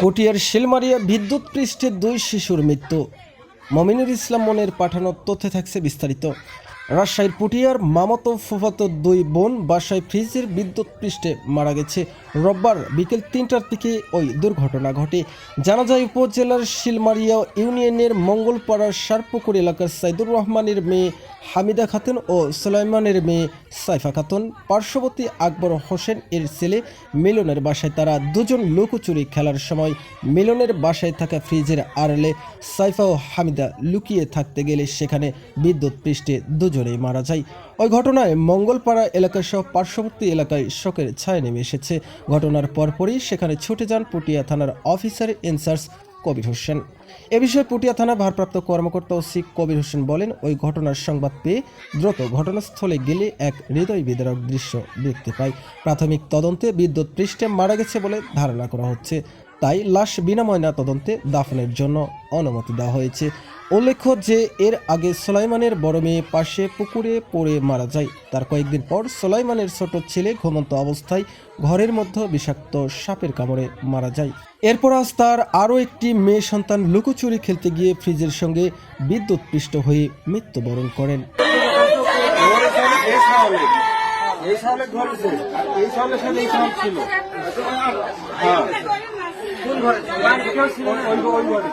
পটিয়ার শিলমারিয়া বিদ্যুৎ পৃষ্ঠে দুই শিশুর মৃত্যু। মমিনুর ইসলাম মনের পাঠানো তথ্যে থাকছে বিস্তারিত। রাজশাহীর পুটিয়ার মামাতো ফুফাতো দুই বোন বাসায় ফ্রিজের বিদ্যুৎ পৃষ্ঠে মারা গেছে। রোববার বিকেল তিনটার দিকে ওই দুর্ঘটনা ঘটে। জানা যায়, উপজেলার শিলমারিয়া ইউনিয়নের মঙ্গলপাড়ার সারপুকুর এলাকার সাইদুর রহমানের মেয়ে হামিদা খাতুন ও সুলাইমানের মেয়ে সাইফা খাতুন, পার্শ্ববর্তী আকবর হোসেন এর ছেলে মিলনের বাসায় তারা দুজন লুকোচুরি খেলার সময় মিলনের বাসায় থাকা ফ্রিজের আড়ালে সাইফা ও হামিদা লুকিয়ে থাকতে গেলে সেখানে বিদ্যুৎ পৃষ্ঠে দুজনেই মারা যায়। ওই ঘটনায় মঙ্গলপাড়া এলাকা সহ পার্শ্ববর্তী এলাকায় শোকের ছায়া নেমে এসেছে। ঘটনার পরপরই সেখানে ছুটে যান পুটিয়া থানার officer in charge Kabir Hossain. এ বিষয়ে পুটিয়া থানার ভারপ্রাপ্ত কর্মকর্তা ওসি কবির হোসেন বলেন, ওই ঘটনার সংবাদ পেয়ে দ্রুত ঘটনাস্থলে গেলে এক হৃদয় বিদারক দৃশ্য দেখতে পাই। প্রাথমিক তদন্তে বিদ্যুৎ পৃষ্ঠে মারা গেছে বলে ধারণা করা হচ্ছে। তাই লাশ বিনা ময়না তদন্তে দাফনের জন্য অনুমতি দেওয়া হয়েছে। উল্লেখ্য যে এর আগে সোলাইমানের বড় মেয়ে পাশে পুকুরে পড়ে মারা যায়। তার কয়েকদিন পর সোলাইমানের ছোট ছেলে ঘুমন্ত অবস্থায় ঘরের মধ্যে বিষাক্ত সাপের কামড়ে মারা যায়। এরপর আজ তার আরও একটি মেয়ে সন্তান লুকোচুরি খেলতে গিয়ে ফ্রিজের সঙ্গে বিদ্যুৎ পৃষ্ঠ হয়ে মৃত্যুবরণ করেন। এই সালে এই সালে সাথে এই সাল ছিল। হ্যাঁ। কোন ঘরে? ওই ঘরে